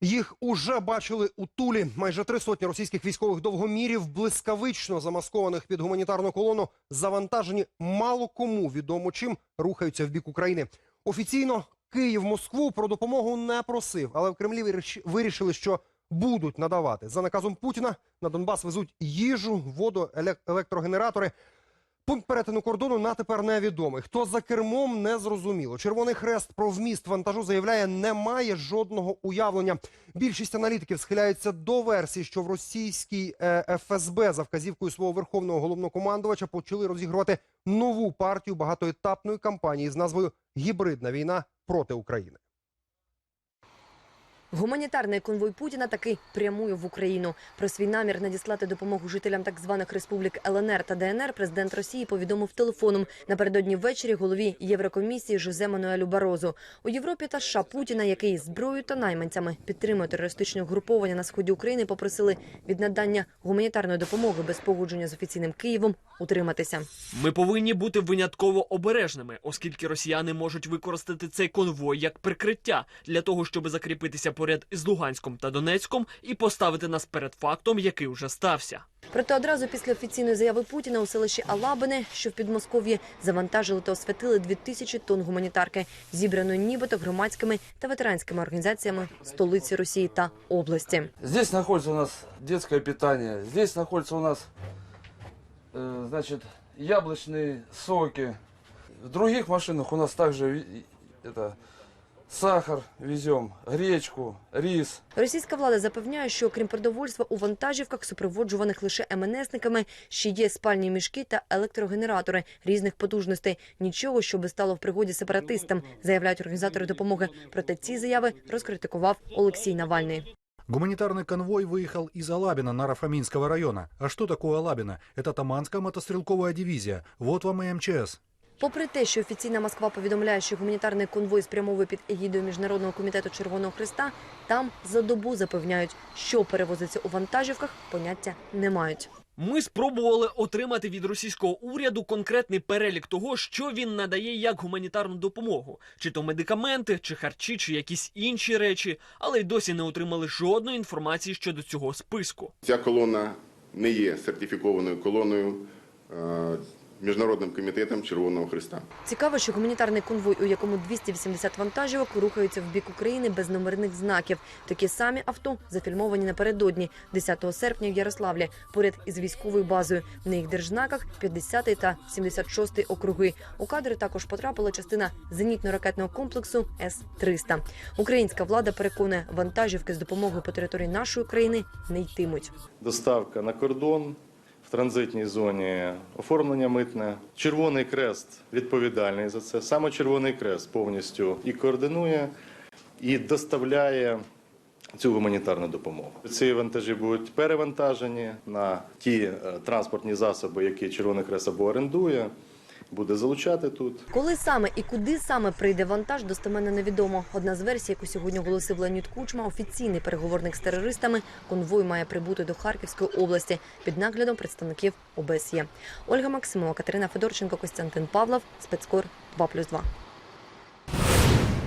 Їх уже бачили у Тулі. Майже три сотні російських військових довгомірів, блискавично замаскованих під гуманітарну колону, завантажені мало кому відомо чим рухаються в бік України. Офіційно Київ Москву про допомогу не просив, але в Кремлі виріш- вирішили, що будуть надавати за наказом Путіна. На Донбас везуть їжу, воду, елек- електрогенератори. Пункт перетину кордону на тепер невідомий. Хто за кермом не зрозуміло. Червоний хрест про вміст вантажу заявляє, не має жодного уявлення. Більшість аналітиків схиляються до версії, що в російській е, ФСБ за вказівкою свого верховного головнокомандувача почали розігрувати нову партію багатоетапної кампанії з назвою Гібридна війна проти України. Гуманітарний конвой Путіна таки прямує в Україну. Про свій намір надіслати допомогу жителям так званих республік ЛНР та ДНР президент Росії повідомив телефоном напередодні ввечері голові Єврокомісії Жозе Мануелю Барозу. У Європі та США Путіна, який зброєю та найманцями підтримує терористичне угруповання на сході України, попросили від надання гуманітарної допомоги без погодження з офіційним Києвом утриматися. Ми повинні бути винятково обережними, оскільки росіяни можуть використати цей конвой як прикриття для того, щоб закріпитися поряд із Луганськом та Донецьком і поставити нас перед фактом, який уже стався. Проте одразу після офіційної заяви Путіна у селищі Алабине, що в Підмосков'ї, завантажили та освятили 2000 тонн гуманітарки, зібраної нібито громадськими та ветеранськими організаціями столиці Росії та області. Здесь находится у нас детское питание, здесь находится у нас, э, значит, яблочные соки. В других машинах у нас также ви- это сахар везем, гречку, рис. Російська влада запевняє, що крім продовольства у вантажівках, супроводжуваних лише МНСниками, ще є спальні мішки та електрогенератори різних потужностей. Нічого, що би стало в пригоді сепаратистам, заявляють організатори допомоги. Проте ці заяви розкритикував Олексій Навальний. Гуманитарный конвой выехал из Алабина Нарафаминского района. А что такое Алабино? Это Таманская мотострелковая дивизия. Вот вам и МЧС. Попри те, що офіційна Москва повідомляє, що гуманітарний конвой спрямовує під егідою Міжнародного комітету Червоного Христа, там за добу запевняють, що перевозиться у вантажівках, поняття не мають. Ми спробували отримати від російського уряду конкретний перелік того, що він надає як гуманітарну допомогу, чи то медикаменти, чи харчі, чи якісь інші речі, але й досі не отримали жодної інформації щодо цього списку. Ця колона не є сертифікованою колоною е, Міжнародним комітетом Червоного Христа. Цікаво, що гуманітарний конвой, у якому 280 вантажівок, рухаються в бік України без номерних знаків. Такі самі авто зафільмовані напередодні, 10 серпня в Ярославлі, поряд із військовою базою. На їх держзнаках 50 та 76 округи. У кадри також потрапила частина зенітно-ракетного комплексу С-300. Українська влада переконує, вантажівки з допомогою по території нашої країни не йтимуть. доставка на кордон в транзитній зоні, оформлення митне. Червоний Крест відповідальний за це. Саме Червоний Крест повністю і координує, і доставляє цю гуманітарну допомогу. Ці вантажі будуть перевантажені на ті е, транспортні засоби, які Червоний Крест або орендує, буде залучати тут. Коли саме і куди саме прийде вантаж, достеменно невідомо. Одна з версій, яку сьогодні оголосив Леонід Кучма, офіційний переговорник з терористами, конвой має прибути до Харківської області під наглядом представників ОБСЄ. Ольга Максимова, Катерина Федорченко, Костянтин Павлов, спецкор 2+,2.